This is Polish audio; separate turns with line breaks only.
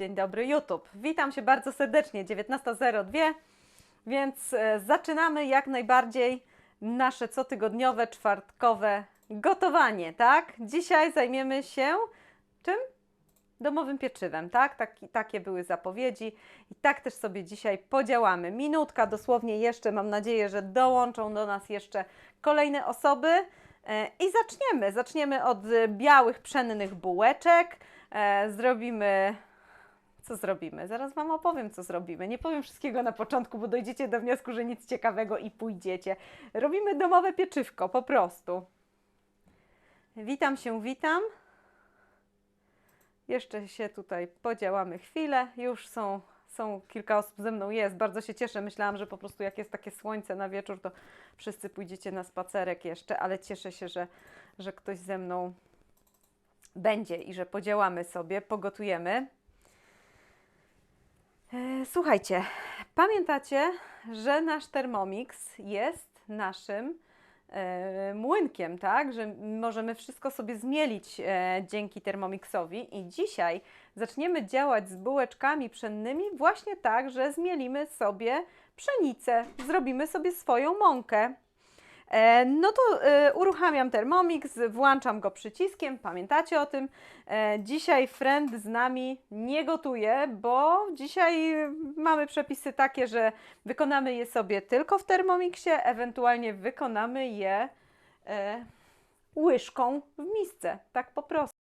Dzień dobry YouTube. Witam się bardzo serdecznie. 19.02, więc e, zaczynamy jak najbardziej nasze cotygodniowe, czwartkowe gotowanie, tak? Dzisiaj zajmiemy się czym? Domowym pieczywem, tak? Taki, takie były zapowiedzi i tak też sobie dzisiaj podziałamy. Minutka dosłownie jeszcze, mam nadzieję, że dołączą do nas jeszcze kolejne osoby. E, I zaczniemy. Zaczniemy od e, białych, pszennych bułeczek. Zrobimy co zrobimy? Zaraz Wam opowiem, co zrobimy. Nie powiem wszystkiego na początku, bo dojdziecie do wniosku, że nic ciekawego i pójdziecie. Robimy domowe pieczywko, po prostu. Witam się, witam. Jeszcze się tutaj podziałamy chwilę. Już są, są kilka osób ze mną jest. Bardzo się cieszę. Myślałam, że po prostu jak jest takie słońce na wieczór, to wszyscy pójdziecie na spacerek jeszcze, ale cieszę się, że, że ktoś ze mną będzie i że podziałamy sobie, pogotujemy. E, Słuchajcie, pamiętacie, że nasz Thermomix jest naszym e, młynkiem, tak? Że możemy wszystko sobie zmielić e, dzięki Thermomixowi i dzisiaj zaczniemy działać z bułeczkami pszennymi właśnie tak, że zmielimy sobie pszenicę, zrobimy sobie swoją mąkę. E, No to e, uruchamiam Thermomix, włączam go przyciskiem, pamiętacie o tym. E, Dzisiaj friend z nami nie gotuje, bo dzisiaj mamy przepisy takie, że wykonamy je sobie tylko w Thermomixie, ewentualnie wykonamy je łyżką w misce, tak po prostu.